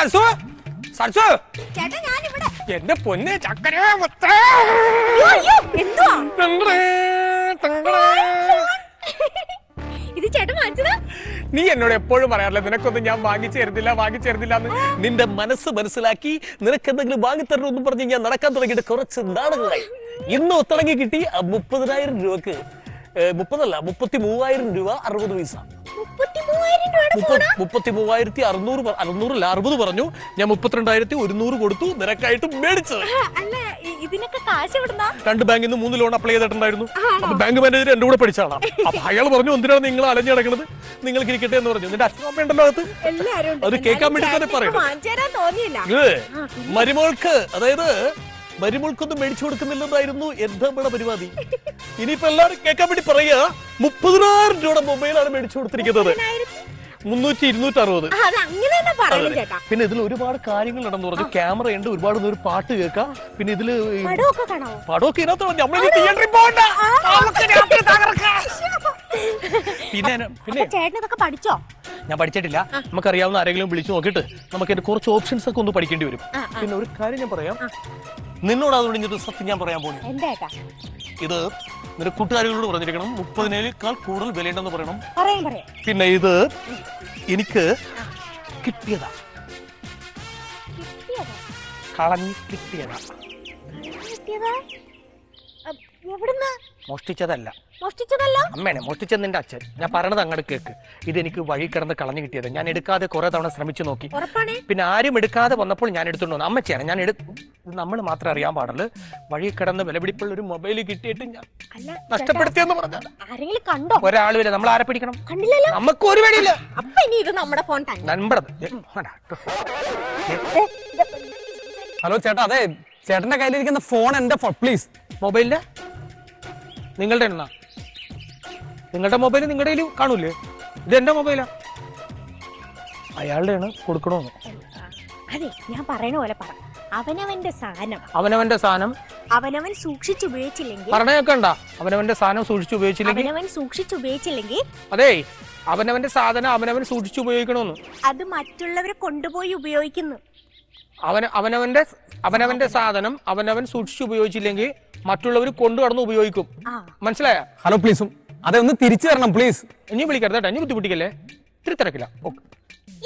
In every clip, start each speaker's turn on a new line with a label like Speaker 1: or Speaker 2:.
Speaker 1: സരസു? സരസു?
Speaker 2: ചേട്ടാ ഞാനിവിടെ.
Speaker 1: എന്റെ പൊന്നെ ചക്കരേ മുത്തേ.
Speaker 2: എന്തുവാ. ഇത് ചേട്ടൻ വാങ്ങിച്ചതാ?
Speaker 1: നീ എന്നോട് എപ്പോഴും പറയാറില്ല നിനക്കൊന്നും ഞാൻ വാങ്ങിച്ചു തരുന്നില്ല വാങ്ങിച്ചു തരുന്നില്ല എന്ന്? നിന്റെ മനസ്സ് മനസ്സിലാക്കി നിനക്ക് എന്തെങ്കിലും വാങ്ങിത്തരണമെന്ന് പറഞ്ഞ് ഞാൻ നടക്കാൻ തുടങ്ങിയിട്ട് കുറച്ച് നാളുകളായി. ഇന്ന് ഒത്തിറങ്ങി കിട്ടി മുപ്പതിനായിരം രൂപക്ക്. മുപ്പതല്ല മുപ്പത്തി മൂവായിരം രൂപ അറുപത് പൈസ.
Speaker 2: മുപ്പത്തി
Speaker 1: മൂവായിരത്തി അറുന്നൂറ് അറുന്നൂറില്ല അറുപത് പറഞ്ഞു. ഞാൻ മുപ്പത്തിരണ്ടായിരത്തി ഒരുന്നൂറ് കൊടുത്തു. നിനക്കായിട്ട് മേടിച്ചത്. രണ്ട് ബാങ്കിൽ നിന്ന് മൂന്ന് ലോൺ അപ്ലൈ ചെയ്തിട്ടുണ്ടായിരുന്നു. അപ്പൊ ബാങ്ക് മാനേജർ എന്റെ കൂടെ പഠിച്ചാണ് അപ്പൊ അയാൾ പറഞ്ഞു എന്തിനാണ് നിങ്ങൾ അലഞ്ഞു കിടക്കുന്നത് നിങ്ങൾക്ക് ഇരിക്കട്ടെ എന്ന് പറഞ്ഞു. നിന്റെ അച്ഛനും അമ്മ ഉണ്ടല്ലോ അകത്ത്. അത് കേൾക്കാൻ വേണ്ടി തന്നെ ഇത് മരുമോൾക്ക് അതായത് മരുമോൾക്കൊന്നും മേടിച്ചു കൊടുക്കുന്നില്ലെന്നായിരുന്നു എന്താ നമ്മുടെ പരിപാടി? ഇനിയിപ്പോ എല്ലാവരും കേൾക്കാൻ വേണ്ടി പറയുക. മുപ്പതിനായിരം രൂപയുടെ മൊബൈലാണ് മേടിച്ചു കൊടുത്തിരിക്കുന്നത്. മുന്നൂറ്റി ഇരുന്നൂറ്റി അറുപത് പിന്നെ ഇതിൽ ഒരുപാട് കാര്യങ്ങൾ നടന്നു. പറഞ്ഞു ക്യാമറ ഉണ്ട് ഒരുപാട് ഒരു പാട്ട് കേൾക്കാം. പിന്നെ ഇതിൽ
Speaker 2: പടമൊക്കെ
Speaker 1: ഇതിനകത്ത് നമ്മൾ തിയേറ്ററിൽ പോകണ്ട. പിന്നെ പിന്നെ
Speaker 2: പഠിച്ചോ?
Speaker 1: ഞാൻ പഠിച്ചിട്ടില്ല. നമുക്കറിയാവുന്ന ആരെങ്കിലും വിളിച്ചു നോക്കിയിട്ട് നമുക്ക് കുറച്ച് ഓപ്ഷൻസ് ഒക്കെ ഒന്ന് പഠിക്കേണ്ടി വരും. പിന്നെ ഒരു കാര്യം ഞാൻ പറയാം. നിന്നോട് അതുകൊണ്ട് ഇന്നത്തെ സത്യം ഞാൻ പറയാൻ പോകുന്നു
Speaker 2: എന്താ
Speaker 1: ഇത് നിന്റെ കൂട്ടുകാരികളോട് പറഞ്ഞിരിക്കണം മുപ്പതിനേക്കാൾ കൂടുതൽ വിലയുണ്ടെന്ന് പറയണം.
Speaker 2: പറയാം പറയാം.
Speaker 1: പിന്നെ ഇത് എനിക്ക് കിട്ടിയതാ. കളഞ്ഞു കിട്ടിയതാ. മോഷ്ടിച്ചതല്ല.
Speaker 2: മോഷ്ടിച്ചതല്ല?
Speaker 1: അമ്മേനെ മോഷ്ടിച്ചത് നിന്റെ അച്ഛൻ. ഞാൻ പറഞ്ഞത് അങ്ങോട്ട് കേക്ക്. ഇത് എനിക്ക് വഴി കിടന്ന് കളഞ്ഞു കിട്ടിയത്. ഞാൻ എടുക്കാതെ കുറെ തവണ ശ്രമിച്ചു നോക്കി.
Speaker 2: ഉറപ്പാണേ?
Speaker 1: പിന്നെ ആരും എടുക്കാതെ വന്നപ്പോൾ ഞാൻ എടുത്തോണ്ട് വന്നു. അമ്മച്ചിയാണ് ഞാൻ എടു നമ്മൾ മാത്രം അറിയാൻ പാടുള്ളൂ. വഴി കിടന്ന് വിലപിടിപ്പുള്ള ഒരു മൊബൈൽ കിട്ടിയിട്ട് ഞാൻ
Speaker 2: അല്ല
Speaker 1: നഷ്ടപ്പെടുത്തിയെന്ന് പറഞ്ഞു
Speaker 2: ആരെങ്കിലും കണ്ടോ?
Speaker 1: ഒരാളുമില്ല നമ്മൾ ആരെ പിടിക്കണം?
Speaker 2: കണ്ടില്ലല്ലോ.
Speaker 1: നമുക്ക് ഒരു പേടിയില്ല
Speaker 2: അപ്പൊ ഇനി ഇത് നമ്മുടെ ഫോൺ തന്നെ
Speaker 1: നമ്പറത്
Speaker 3: ഹലോ ചേട്ടാ അതെ ചേട്ടന്റെ കയ്യിലിരിക്കുന്ന ഫോൺ എന്റെ ഫോൺ പ്ലീസ്
Speaker 1: മൊബൈലിന്റെ നിങ്ങളുടെ എണ്ണ? നിങ്ങളുടെ മൊബൈൽ നിങ്ങളുടെ കയ്യിൽ കാണൂലേ ഇത് എന്റെ മൊബൈലാ അയാളുടെ ആണ് കൊടുക്കണോന്ന്.
Speaker 2: അതെ ഞാൻ പറയണ പോലെ പറ. അവനവന്റെ സാധനം.
Speaker 1: അവനവന്റെ സാധനം.
Speaker 2: അവനവൻ സൂക്ഷിച്ചുപയോഗിച്ചില്ലെങ്കിൽ
Speaker 1: പറഞ്ഞൊക്കെ ഉണ്ടാ അവനവന്റെ സാധനം സൂക്ഷിച്ചു ഉപയോഗിച്ചില്ലെങ്കിൽ
Speaker 2: അവനവൻ സൂക്ഷിച്ചുപയോഗിച്ചില്ലെങ്കിൽ
Speaker 1: അതെ അവനവന്റെ സാധനം അവനവൻ സൂക്ഷിച്ചു ഉപയോഗിക്കണമെന്ന്
Speaker 2: അത് മറ്റുള്ളവരെ കൊണ്ടുപോയി ഉപയോഗിക്കുന്നു.
Speaker 1: അവന അവനവന്റെ അവനവന്റെ സാധനം അവനവൻ സൂക്ഷിച്ചു ഉപയോഗിച്ചില്ലെങ്കിൽ മറ്റുള്ളവർ കൊണ്ടു കടന്ന് ഉപയോഗിക്കും മനസ്സിലായ?
Speaker 3: ഹലോ പ്ലീസും അതെ ഒന്ന് തിരിച്ചു തരണം പ്ലീസ്
Speaker 1: ഇനി വിളിക്കരുത് ഇനി ബുദ്ധിമുട്ടിക്കല്ലേ? ഇത്തിരി തിരക്കില്ല ഓക്കെ.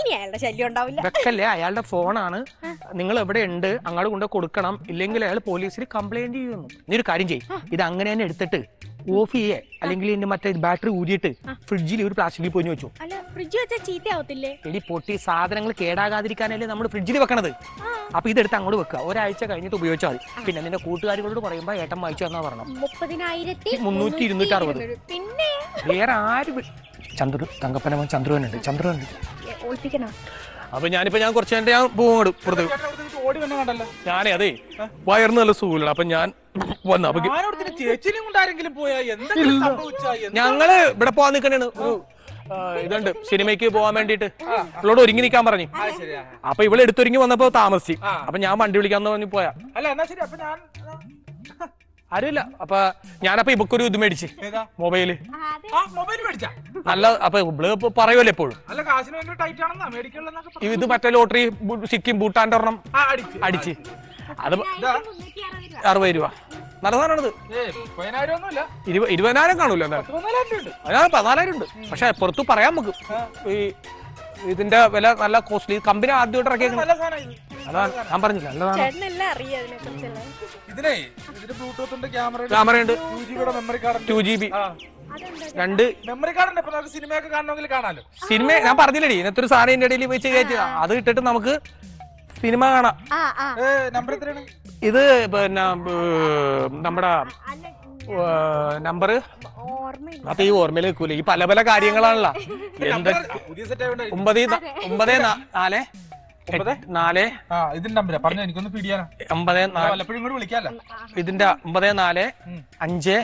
Speaker 2: ഇനി അയാളുടെ ശല്യം ഉണ്ടാവില്ല.
Speaker 1: വെക്കല്ലേ? അയാളുടെ ഫോണാണ്. നിങ്ങൾ എവിടെ ഉണ്ട് അങ്ങോട്ട് കൊണ്ട് കൊടുക്കണം. ഇല്ലെങ്കിൽ അയാൾ പോലീസിൽ കംപ്ലൈന്റ് ചെയ്യുന്നു. നീ ഒരു കാര്യം ചെയ്യും. ഇത് അങ്ങനെ തന്നെ എടുത്തിട്ട് ഓഫ് ചെയ്യേ. അല്ലെങ്കിൽ ഇതിന്റെ മറ്റേ ബാറ്ററി ഊരിയിട്ട് ഫ്രിഡ്ജിൽ ഒരു പ്ലാസ്റ്റിക്കിൽ പൊഞ്ഞു വെച്ചു.
Speaker 2: അല്ല ഫ്രിഡ്ജ് വെച്ചാൽ ചീത്തയാവത്തില്ലേ?
Speaker 1: എടി പൊട്ടി സാധനങ്ങൾ കേടാകാതിരിക്കാനല്ലേ നമ്മൾ ഫ്രിഡ്ജിൽ വെക്കണത്. അപ്പൊ ഇതെടുത്ത് അങ്ങോട്ട് വെക്കുക. ഒരാഴ്ച കഴിഞ്ഞിട്ട് ഉപയോഗിച്ചാൽ മതി. പിന്നെ നിന്റെ കൂട്ടുകാരികളോട് പറയുമ്പോ ഏട്ടൻ വായിച്ചു എന്നാ പറഞ്ഞു.
Speaker 2: മുപ്പതിനായിരത്തി
Speaker 1: മുന്നൂറ്റി ഇരുന്നൂറ്റി അറുപത്.
Speaker 2: പിന്നെ?
Speaker 1: വേറെ ആര് ചന്ദ്രു തങ്കപ്പനവൻ ചന്ദ്രുവനുണ്ട്. ചന്ദ്രുവനുണ്ട്.
Speaker 2: ഒളിപ്പിക്കണോ?
Speaker 1: അപ്പൊ ഞാനിപ്പോ ഞാൻ കുറച്ച് നേരം ഞാൻ പോകും പുറത്ത്
Speaker 4: ഓടി വന്നെ കണ്ടല്ലോ.
Speaker 1: ഞാനേ അതെ വയറിന് നല്ല സുഖമില്ല അപ്പൊ ഞാൻ വന്നു.
Speaker 4: ചേച്ചിനെയും കൊണ്ട് ആരെങ്കിലും പോയാ? എന്തെങ്കിലും
Speaker 1: ഞങ്ങൾ ഇവിടെ പോവാൻ നിക്കണേണ് ഇതുണ്ട്. സിനിമയ്ക്ക് പോവാൻ വേണ്ടിട്ട് ഇവളോട് ഒരുങ്ങി നിൽക്കാൻ പറഞ്ഞു. അപ്പൊ ഇവൾ എടുത്തൊരുങ്ങി വന്നപ്പോ താമസിച്ചു. അപ്പൊ ഞാൻ വണ്ടി വിളിക്കാന്ന് പറഞ്ഞു പോയാ.
Speaker 4: അല്ല എന്നാ ശരി. അപ്പൊ ഞാൻ
Speaker 1: ആരുമില്ല. അപ്പൊ ഞാനപ്പൊ ഇവക്കൊരു ഇത് മേടിച്ച്.
Speaker 4: ഏതാ?
Speaker 1: മൊബൈൽ.
Speaker 4: ആ മൊബൈൽ മേടിച്ചാ?
Speaker 1: നല്ല അപ്പൊ ഇവൾ പറയുമല്ലോ എപ്പോഴും. ഇത് മറ്റേ ലോട്ടറി സിക്കിം ഭൂട്ടാന്റെ ഒരെണ്ണം
Speaker 4: ആ അടിച്ച്.
Speaker 1: അടിച്ച്. അത് അറുപത് രൂപ. നല്ല സാധനമാണത്. ഇരുപതിനായിരം കാണൂല
Speaker 4: പതിനാലായിരം ഉണ്ട്.
Speaker 1: അതിനകത്ത് പതിനാലായിരം ഉണ്ട്. പക്ഷെ പുറത്ത് പറയാൻ നമുക്ക്. ഈ ഇതിന്റെ വില നല്ല കോസ്റ്റ്ലി. കമ്പനി ആദ്യമായിട്ട്
Speaker 4: ഇറക്കിയ
Speaker 1: അതാണ് ഞാൻ പറഞ്ഞില്ല
Speaker 4: ഉണ്ട് ക്യാമറ
Speaker 1: ക്യാമറയുണ്ട്
Speaker 4: ടു
Speaker 1: ജി ബി രണ്ട്
Speaker 4: മെമ്മറി കാർഡ് ഉണ്ട് സിനിമയൊക്കെ കാണണമെങ്കിൽ കാണാലോ.
Speaker 1: സിനിമ ഞാൻ പറഞ്ഞില്ലടി ഇന്നത്തെ ഒരു സാധനം ഇടയിൽ വെച്ച് കയറ്റി അത് ഇട്ടിട്ട് നമുക്ക് സിനിമ കാണാം.
Speaker 2: ആ ആ.
Speaker 4: നമ്പർ എത്രയാണ്?
Speaker 1: ഇത് പിന്നെ നമ്മുടെ നമ്പർ
Speaker 2: ഓർമ്മയില്ല.
Speaker 1: അപ്പൊ ഈ ഓർമ്മയിൽ നിൽക്കൂല. ഈ പല പല കാര്യങ്ങളാണല്ലോ. ഒമ്പത് ഒമ്പത് നാല്? നാല്.
Speaker 4: ഇതിന്റെ
Speaker 1: ഒമ്പത് നാല്. അഞ്ച്.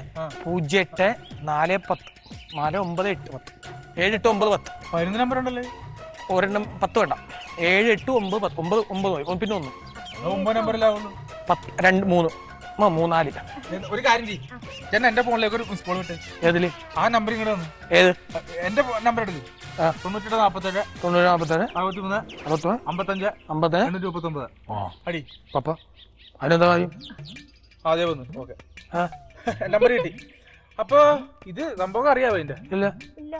Speaker 1: പൂജ്യം എട്ട് നാല് പത്ത്. നാല് ഒമ്പത് എട്ട് പത്ത്. ഏഴ് എട്ട് ഒമ്പത് പത്ത്.
Speaker 4: പതിനൊന്ന് നമ്പർ ഉണ്ടല്ലേ.
Speaker 1: ഒരെണ്ണം പത്ത് വേണ്ട. ഏഴ് എട്ട് ഒമ്പത് പത്ത് ഒമ്പത് ഒമ്പത് മതി. പിന്നെ ഒന്ന്.
Speaker 4: അത് ഒമ്പത് നമ്പറിലാവുള്ളൂ.
Speaker 1: പത്ത് രണ്ട് മൂന്ന്. ആ, മൂന്നാൽ
Speaker 4: ഒരു കാര്യം ചെയ്യ്. ചേട്ടൻ എന്റെ ഫോണിലേക്ക് ഒരു മിസ് കോൾ വിട്ട്.
Speaker 1: ഏതിൽ?
Speaker 4: ആ നമ്പർ ഇങ്ങോട്ട് വന്നു
Speaker 1: ഏത്?
Speaker 4: എന്റെ നമ്പർ എടുക്ക്. തൊണ്ണൂറ്റെട്ട് നാപ്പത്തേഴ്.
Speaker 1: തൊണ്ണൂറ് നാൽപ്പത്തേഴ്
Speaker 4: അറുപത്തി മൂന്ന്
Speaker 1: അറുപത്തൊന്ന്
Speaker 4: അമ്പത്തഞ്ച്.
Speaker 1: അമ്പത്തേഴ്
Speaker 4: എണ്ണൂറ്റി മുപ്പത്തി ഒമ്പത് അടി.
Speaker 1: പപ്പ അതിനെന്താ കാര്യം?
Speaker 4: അതേ വന്നു. ഓക്കെ. നമ്പർ കിട്ടി. അപ്പൊ ഇത് സംഭവം അറിയാവോ ഇതിന്റെ?
Speaker 1: ഇല്ല.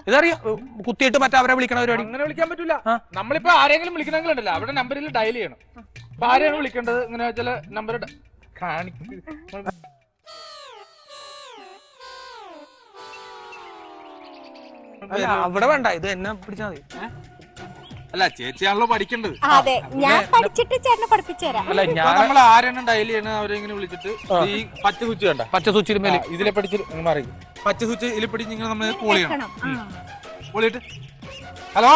Speaker 1: ഇതറിയാം? കുത്തിയിട്ട് മറ്റവരെ വിളിക്കണ പരിപാടി
Speaker 4: അങ്ങനെ വിളിക്കാൻ പറ്റൂല. നമ്മളിപ്പോ ആരെങ്കിലും വിളിക്കണമെങ്കിലുണ്ടല്ലോ. അവരുടെ നമ്പറിൽ ഡയൽ ചെയ്യണം. അപ്പൊ ആരെയാണ് വിളിക്കേണ്ടത്? ഇങ്ങനെ ചില നമ്പർ കാണിക്കും.
Speaker 1: അല്ല അവിടെ വേണ്ട. ഇത് എന്നെ പിടിച്ചാൽ മതി.
Speaker 4: അല്ല ചേച്ചിയാണല്ലോ പഠിക്കേണ്ടത്.
Speaker 2: അതെ. ഞാൻ പഠിച്ചിട്ട് ചേട്ടനെ പഠിപ്പിച്ചു തരാം.
Speaker 1: അല്ല ഞാൻ
Speaker 4: നമ്മൾ ആരെണ്ണം ഡയൽ ചെയ്യണത് അവരെ ഇങ്ങനെ വിളിച്ചിട്ട് ഈ പച്ച സ്വിച്ച് കണ്ട?
Speaker 1: പച്ച സൂച്ചിന് മേലെ.
Speaker 4: ഇതിലെ പഠിച്ച് മാറി. പച്ച സ്വിച്ച് ഇതിൽ പിടിച്ച് ഇങ്ങനെ നമ്മൾ കോൾ ചെയ്യണം. ചെയ്തിട്ട്. ഹലോ?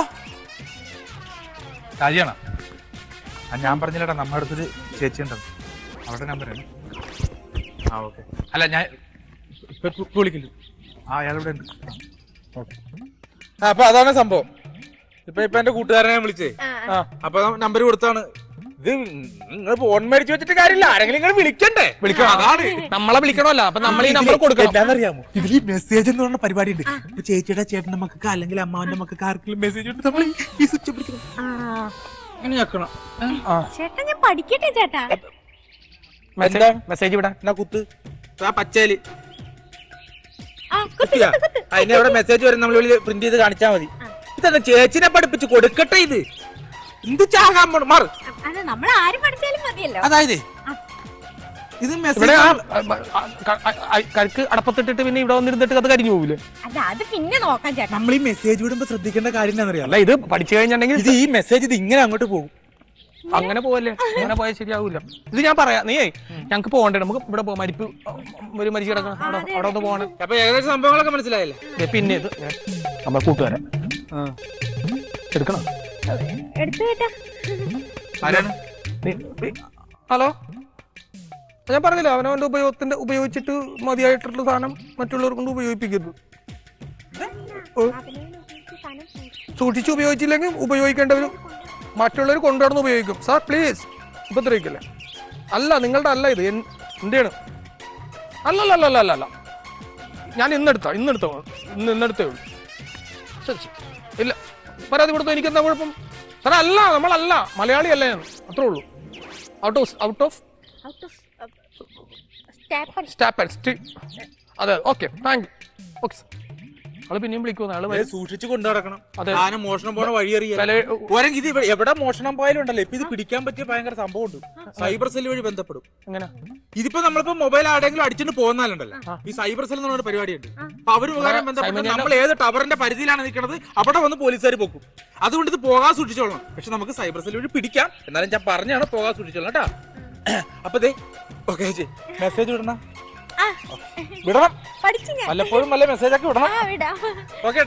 Speaker 4: ആ ഞാൻ പറഞ്ഞില്ലടാ നമ്മുടെ അടുത്തൊരു ചേച്ചി ഉണ്ടെന്ന് അവരുടെ ആണ്. ആ ഓക്കെ അല്ല ഞാൻ വിളിക്കില്ല. ആ അയാളിവിടെ ഉണ്ട്. ഓക്കെ ആ അപ്പൊ അതാണ് സംഭവം. ഇപ്പൊ ഇപ്പൊ എന്റെ കൂട്ടുകാരനെ വിളിച്ചേ. അപ്പൊ നമ്പർ കൊടുത്താണ്. ഇത് നിങ്ങൾ ഫോൺ മേടിച്ചു വെച്ചിട്ട് കാര്യമില്ല. ആരെങ്കിലും നിങ്ങൾ വിളിക്കണ്ടേ?
Speaker 1: വിളിക്കണം.
Speaker 4: അതാണ്.
Speaker 1: നമ്മളെ വിളിക്കണമല്ലോ. അപ്പൊ നമ്മൾ ഈ നമ്പർ കൊടുക്കണം.
Speaker 4: എന്താണെന്നറിയാമോ? ഇതിൽ മെസ്സേജ് എന്ന് പറഞ്ഞ പരിപാടി ഉണ്ട് ഇപ്പൊ ചേച്ചിയുടെ ചേട്ടന്റെ മക്കൾക്ക് അല്ലെങ്കിൽ അമ്മാവന്റെ മക്കൾക്ക് ആർക്കെങ്കിലും മെസ്സേജ് ഉണ്ട്. നമ്മൾ ഈ സ്വിച്ച് പിടിക്കണം.
Speaker 2: ആ.
Speaker 4: ഇങ്ങനെ ഞെക്കണം
Speaker 2: ചേട്ടാ ഞാൻ പഠിക്കട്ടെ ചേട്ടാ.
Speaker 1: മെസ്സേജ്
Speaker 4: എന്നാ കുത്ത്. ആ പച്ചേൽ. മെസ്സേജ് വരും. നമ്മൾ പ്രിന്റ് ചെയ്ത് കാണിച്ചാ മതി. ഇതെന്താ ചേച്ചിനെ പഠിപ്പിച്ച് കൊടുക്കട്ടെ ഇത്? എന്ത് ചാകാൻ മാറി.
Speaker 2: അത് നമ്മൾ ആര് പഠിച്ചാലും മതിയല്ലോ.
Speaker 4: അതായത് ഇത്
Speaker 1: ഇവിടെ
Speaker 4: മെസ്സേജ്
Speaker 1: ആ ആ, ക- ആ, ആ, കരുക്ക് അടപ്പത്തിട്ടിട്ട് പിന്നെ ഇവിടെ വന്നിരുന്നിട്ട് അത് കരിഞ്ഞു പോകില്ലേ
Speaker 2: അല്ല അത് പിന്നെ നോക്കാം ചേട്ടാ.
Speaker 4: നമ്മൾ ഈ മെസ്സേജ് വിടുമ്പോ ശ്രദ്ധിക്കേണ്ട കാര്യം എന്താണെന്നറിയാം?
Speaker 1: അല്ല ഇത് പഠിച്ചു കഴിഞ്ഞിട്ടുണ്ടെങ്കിൽ
Speaker 4: ഇത് ഈ മെസ്സേജ് ഇത് ഇങ്ങനെ അങ്ങോട്ട് പോകും.
Speaker 1: അങ്ങനെ പോവല്ലേ? അങ്ങനെ പോയാൽ ശരിയാവൂല. ഇത് ഞാൻ പറയാം. നീയേ ഞങ്ങക്ക് പോകണ്ടേ? നമുക്ക് ഇവിടെ പോകാം മരിപ്പ് ഒരു മരിച്ചു കിടക്കണം അവിടെ അവിടെ ഒന്ന് പോകണം.
Speaker 4: അപ്പൊ ഏകദേശം സംഭവങ്ങളൊക്കെ മനസ്സിലായല്ലേ?
Speaker 1: ദേ പിന്നെ ഇത്. ഏ, നമ്മുടെ കൂട്ടുകാരൻ എടുക്കണം. ഹലോ? ഞാൻ പറഞ്ഞില്ല അവനവന്റെ ഉപയോഗത്തിന്റെ ഉപയോഗിച്ചിട്ട് മതിയായിട്ടുള്ള സാധനം മറ്റുള്ളവർ കൊണ്ട് ഉപയോഗിപ്പിക്കരുത്. ഓ, സൂക്ഷിച്ച് ഉപയോഗിച്ചില്ലെങ്കിൽ ഉപയോഗിക്കേണ്ടവർ മറ്റുള്ളവർ കൊണ്ടുവന്ന് ഉപയോഗിക്കും. സാർ പ്ലീസ് ഉപദ്രവിക്കല്ലേ? അല്ല നിങ്ങളുടെ അല്ല ഇത്. എൻ- എന്റെയാണ്. അല്ലല്ല അല്ല അല്ല അല്ല ഞാൻ ഇന്നെടുത്ത ഇന്നെടുത്ത. ഇന്ന് ഇന്നെടുത്തേ ഉള്ളൂ. ശരി ശരി. ഇല്ല. പരാതി കൊടുത്തു? എനിക്കെന്താ കുഴപ്പം? സാറേ അല്ല നമ്മളല്ല. മലയാളി അല്ല ഞാൻ. അത്രേ ഉള്ളൂ. Out of out of
Speaker 2: out of stop
Speaker 1: stop and സ്റ്റി അതെ okay thank you okay sir ആൾ പിന്നെയും വിളിക്കുന്നു.
Speaker 4: സൂക്ഷിച്ചു കൊണ്ടു നടക്കണം.
Speaker 1: അതെ.
Speaker 4: മോഷണം പോണ വഴി അറിയാം
Speaker 1: വില
Speaker 4: ഓരെങ്കിൽ ഇത് എവിടെ മോഷണം പോയാലും ഉണ്ടല്ലോ? ഇപ്പൊ ഇത് പിടിക്കാൻ പറ്റിയ ഭയങ്കര സംഭവം ഉണ്ട് സൈബർ സെൽ വഴി ബന്ധപ്പെടും.
Speaker 1: എങ്ങനെ?
Speaker 4: ഇതിപ്പോ നമ്മളിപ്പോ മൊബൈൽ ആടെങ്കിലും അടിച്ചിട്ട് പോകുന്നാലുണ്ടല്ലോ? ഈ സൈബർ സെൽ എന്ന് പറഞ്ഞ പരിപാടിയുണ്ട് അപ്പൊ അവർ മുഖാരം ബന്ധപ്പെട്ട് നമ്മൾ ഏത് ടവറിന്റെ പരിധിയിലാണ് നിൽക്കുന്നത് അവിടെ വന്ന് പോലീസുകാർ പൊക്കും. അതുകൊണ്ട് ഇത് പോകാൻ സൂക്ഷിച്ചോളണം. പക്ഷെ നമുക്ക് സൈബർ സെൽ വഴി പിടിക്കാം. എന്നാലും ഞാൻ പറഞ്ഞാണ് പോകാൻ സൂക്ഷിച്ചോളണം കേട്ടാ. അപ്പൊ ദേ ഓക്കെ മെസ്സേജ് വിടണം? വിടണം.
Speaker 2: പഠിച്ചു ഞാൻ
Speaker 4: വല്ലപ്പോഴും വല്ല മെസ്സേജ് ഒക്കെ വിടണം.
Speaker 2: ആ വിടാം.
Speaker 4: ഓക്കെ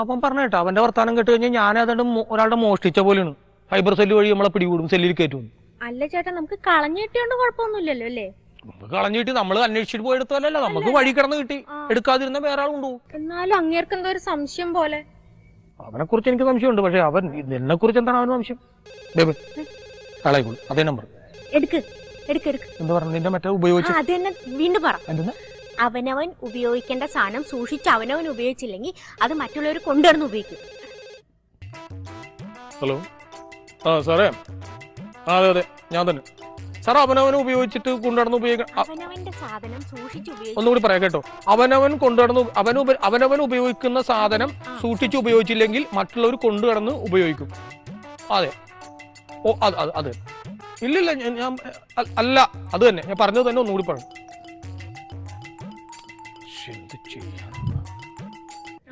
Speaker 1: അവൻ പറഞ്ഞ കേട്ടോ അവന്റെ വർത്താനം കേട്ട് കഴിഞ്ഞാൽ ഞാൻ ഏതാണ്ട് ഒരാളുടെ മോഷ്ടിച്ച പോലെയാണ്. ഫൈബർ സെല്ല് വഴി നമ്മളെ പിടികൂടും സെല്ലിൽ കയറ്റും
Speaker 2: അല്ല ചേട്ടാ നമുക്ക് കളഞ്ഞു കിട്ടിയോണ്ട് കുഴപ്പമൊന്നുമില്ലല്ലോ അല്ലേ?
Speaker 1: നമുക്ക് കളഞ്ഞിട്ട് നമ്മൾ അന്വേഷിച്ചിട്ട് പോയി എടുത്തതല്ല നമുക്ക് വഴി കിടന്ന് കിട്ടി. എടുക്കാതിരുന്ന വേറെ ആളുണ്ടോ
Speaker 2: എന്നാലും അങ്ങേർക്ക് എന്തോ ഒരു സംശയം പോലെ.
Speaker 1: അവനെ കുറിച്ച് എനിക്ക് സംശയമുണ്ട് പക്ഷെ അവൻ എന്നെ കുറിച്ച് എന്താണ് അവന് സംശയം? ബേബി കളയിക്കോളൂ അതേ നമ്പർ
Speaker 2: എടുക്ക് എടുക്ക് എടുക്ക്.
Speaker 1: എന്താ പറഞ്ഞു? നിന്റെ മറ്റേ
Speaker 2: ആ
Speaker 1: ഉപയോഗിച്ച്
Speaker 2: അത് തന്നെ വീണ്ടും പറ.
Speaker 1: എന്തെന്ന്?
Speaker 2: അവനവൻ ഉപയോഗിക്കേണ്ട സാധനം സൂക്ഷിച്ച് അവനവൻ ഉപയോഗിച്ചില്ലെങ്കിൽ അത് മറ്റുള്ളവർ കൊണ്ടുവന്ന് ഉപയോഗിക്കും.
Speaker 1: ഹലോ? ആ സാറേ. ആ അതെ അതെ. ഞാൻ തന്നെ. സാർ അവനവൻ ഉപയോഗിച്ചിട്ട് കൊണ്ടുനടന്ന് ഉപയോഗിക്കണം
Speaker 2: അവനവന്റെ സാധനം സൂക്ഷിച്ച് ഉപയോഗിക്കും.
Speaker 1: ഒന്നുകൂടി പറയാം കേട്ടോ. അവനവൻ കൊണ്ടുനടന്ന് അവൻ ഉപ- അവനവൻ ഉപയോഗിക്കുന്ന സാധനം സൂക്ഷിച്ച് ഉപയോഗിച്ചില്ലെങ്കിൽ മറ്റുള്ളവർ കൊണ്ടുകടന്ന് ഉപയോഗിക്കും. അതെ. ഓ അതെ അത് അത്. ഇല്ലില്ല ഞാൻ- ഞാൻ അല്ല അത് തന്നെ. ഞാൻ പറഞ്ഞത് തന്നെ ഒന്നുകൂടി പറഞ്ഞു ശ്ശെ, എന്ത് ചെയ്യാനാ?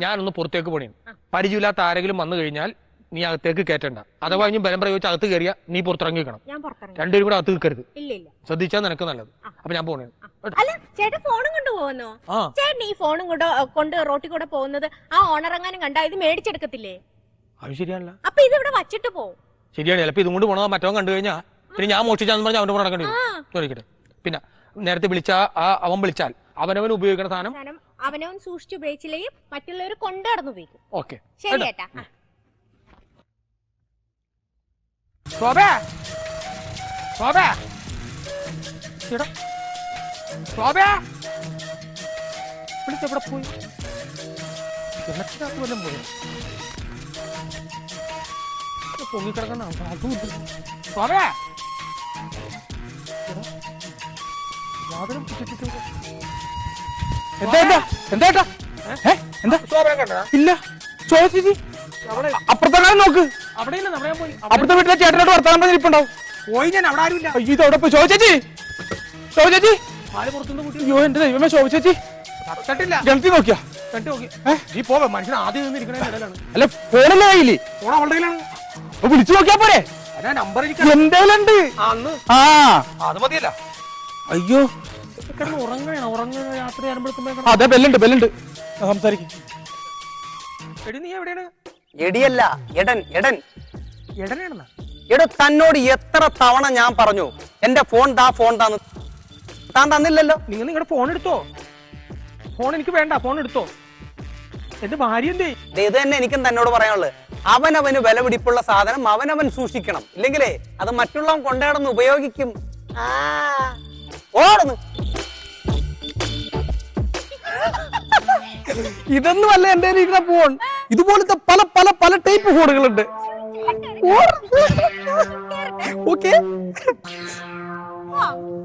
Speaker 1: ഞാനൊന്ന് പുറത്തേക്ക് പണിയും പരിചയമില്ലാത്ത ആരെങ്കിലും വന്നു കഴിഞ്ഞാൽ നീ അകത്തേക്ക് കയറ്റണ്ട അഥവാ ഇനി ബലം പ്രയോഗിച്ച് അകത്ത് കയറിയാ നീ പുറത്തിറങ്ങിക്കണം
Speaker 2: ഞാൻ പുറത്തിറങ്ങി.
Speaker 1: രണ്ടുപേരും കൂടെ അകത്ത് നിൽക്കരുത്
Speaker 2: ഇല്ല ഇല്ല.
Speaker 1: ശ്രദ്ധിച്ചാൽ നിനക്ക് നല്ലത്. അപ്പൊ ഞാൻ പോണേ.
Speaker 2: അല്ല ചേട്ടൻ ഫോണും കൊണ്ട് പോകുന്നോ?
Speaker 1: ആ.
Speaker 2: ചേട്ടൻ ഈ ഫോണും കൊണ്ട് കൊണ്ട് റോട്ടിൽ കൂടെ പോകുന്നത് ആ ഓണർ എങ്ങാനും കണ്ടാ? ഇത് മേടിച്ചെടുക്കത്തില്ലേ?
Speaker 1: അത് ശരിയാണല്ലോ.
Speaker 2: അപ്പൊ ഇത് ഇവിടെ വച്ചിട്ട് പോവും
Speaker 1: ശരിയാണ്. ചിലപ്പോ ഇതും കൊണ്ട് പോണത് മറ്റവൻ കണ്ടു കഴിഞ്ഞാൽ പിന്നെ ഞാൻ മോഷ്ടിച്ചാന്ന് പറഞ്ഞാൽ അവന്റെ കൂടെ നടക്കേണ്ടി വരും. ചോദിക്കട്ടെ പിന്നെ നേരത്തെ വിളിച്ച ആ അവൻ വിളിച്ചാൽ അവനവൻ ഉപയോഗിക്കുന്ന സാധനം
Speaker 2: അവനവൻ സൂക്ഷിച്ച് ഉപയോഗിച്ചില്ലെങ്കിൽ മറ്റുള്ളവർ കൊണ്ടു നടന്ന് ഉപയോഗിക്കും.
Speaker 1: ഓക്കെ.
Speaker 2: ശരി ചേട്ടാ ആ.
Speaker 1: ശോഭേ. ശോഭേ. എടാ. ശോഭേ. വിളിച്ചെവിടെ പോയി? കിണറ്റിനകത്ത് വല്ലതും പോയോ? കുറ്റിച്ചിട്ടുണ്ട്.
Speaker 4: എന്താ എന്താ എന്താ ഏട്ടാ? എന്താ? ഇല്ല. ചോദിച്ചി
Speaker 1: അവിടെ
Speaker 4: അപ്പുറത്തെങ്ങാനും നോക്ക്.
Speaker 1: അവിടെ അവിടെ ഞാൻ പോയി
Speaker 4: അപ്പുറത്തെ വീട്ടിലെ ചേട്ടനോട് വർത്താനം പറഞ്ഞിരിപ്പുണ്ടാവും
Speaker 1: പോയി ഞാൻ അവിടെ ആരുമില്ല
Speaker 4: അയ്യോ ഇത് അവിടെ പോയി. ചോദിച്ചേച്ചി ചോദിച്ചേച്ചി അയ്യോ എന്റെ ദൈവമേ ചോദിച്ചേച്ചി ഗണത്തിൽ നോക്കിയാ? അല്ല ഫോണല്ലേ കയ്യിൽ? വിളിച്ചു നോക്കിയാ പോരെ? എന്തേലുണ്ട്?
Speaker 1: അന്ന്.
Speaker 4: ആ
Speaker 1: അത് മതിയല്ല.
Speaker 4: അയ്യോ.
Speaker 1: രാത്രി
Speaker 4: അതെ ബെല്ലുണ്ട് ബെല്ലുണ്ട് സംസാരിക്കും.
Speaker 1: എടി നീ എവിടെയാണ്?
Speaker 5: എടിയല്ല എടൻ എടൻ.
Speaker 1: എടനാണെന്നാ?
Speaker 5: എടോ തന്നോട് എത്ര തവണ ഞാൻ പറഞ്ഞു എന്റെ ഫോൺ താ ഫോൺ താന്ന് താൻ തന്നില്ലല്ലോ.
Speaker 1: നിങ്ങൾ നിങ്ങളുടെ ഫോൺ എടുത്തോ? ഫോൺ എനിക്ക് വേണ്ട ഫോൺ എടുത്തോ? എന്റെ ഭാര്യ എന്തേ?
Speaker 5: ദേ ഇത് തന്നെ എനിക്കും തന്നോട് പറയാനുള്ളത് അവനവന് വില പിടിപ്പുള്ള സാധനം അവനവൻ സൂക്ഷിക്കണം. ഇല്ലെങ്കിലേ അത് മറ്റുള്ളവൻ കൊണ്ടാടുന്ന ഉപയോഗിക്കും. ആ. ഓടുന്നു.
Speaker 4: ഇതൊന്നും അല്ല എന്റെ ഇരിക്കുന്ന ഫോൺ ഇതുപോലത്തെ പല പല പല ടൈപ്പ് ഫോണുകളുണ്ട് ഓക്കെ.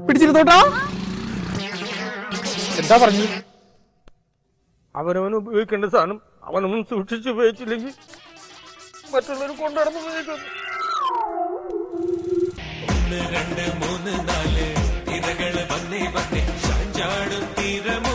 Speaker 4: പിടിച്ചിരുന്നോട്ടാ. എന്താ പറഞ്ഞു?
Speaker 1: അവനവൻ ഉപയോഗിക്കേണ്ട സാധനം അവനൊന്നും സൂക്ഷിച്ച് ഉപയോഗിച്ചില്ലെങ്കിൽ മറ്റുള്ളവർ കൊണ്ടുനടന്ന് ഉപയോഗിക്കുന്നു.
Speaker 3: ഒന്ന് രണ്ട് മൂന്ന് നാല്. തിരകൾ വന്നേ വന്നേ ചാഞ്ചാടും തീരമോ